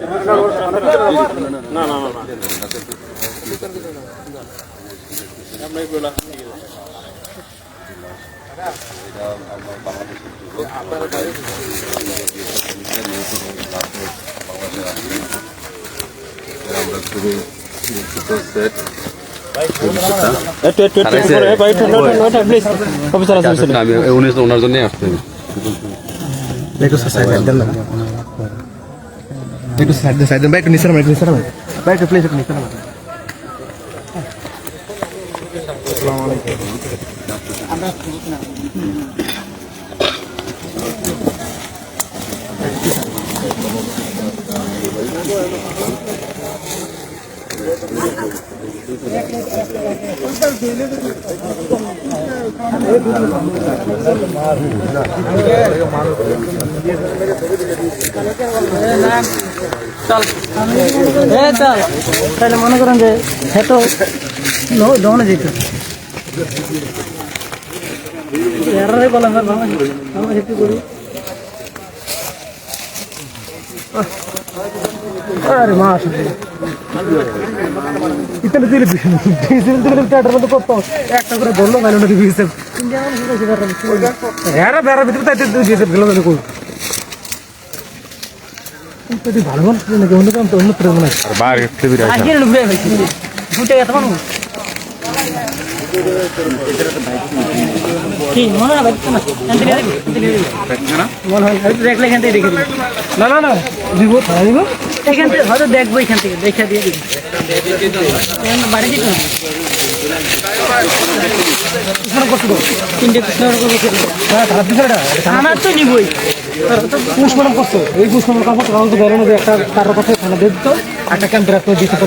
না না না আমরা খুবই সেট আমি উনি ওনার জন্যই একটু সাইড দেন সাইড দেন। ভাই, একটু নিচে নামান একটু নিচে নামান ভাই, একটু প্লিজ একটু নিচে নামান তাহলে মনে করেন যে হেঁটো দমনে যেত এরারে আরে মা আসলে একটা করে ধরলো ভালো না না ভালো মানুষ নাকি অন্য কাম তো অন্য বাইরে টিভি আজকের লোক ভাই ফুটে গেছে মানুষ। কি মনে দেখতে না? এখান থেকে দেখি, এখান থেকে দেখি। হয়তো দেখলে এখান থেকে দেখে না না না। দিব দিব এখান থেকে হয়তো দেখব এখান থেকে দেখে দিয়ে দিবি। বাড়ি যেতে হবে। তিনটে আমার তো নিবই। পুষ্পরম করছ। এই পুষ্পরম কাপড় তখন তো বেরোনো একটা তার কথা খানা দিয়ে দিত একটা ক্যাম্পে রাখতো দিতে তো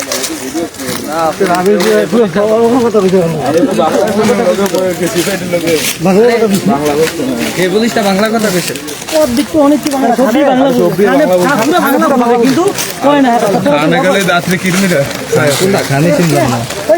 পুরো কথা বুঝতে অর্ধেক তো অনেক বাংলা বাংলা বাংলা কিন্তু কয় না খানে গেলে রাত্রে কিরমিরা খানে চিনলাম না ওই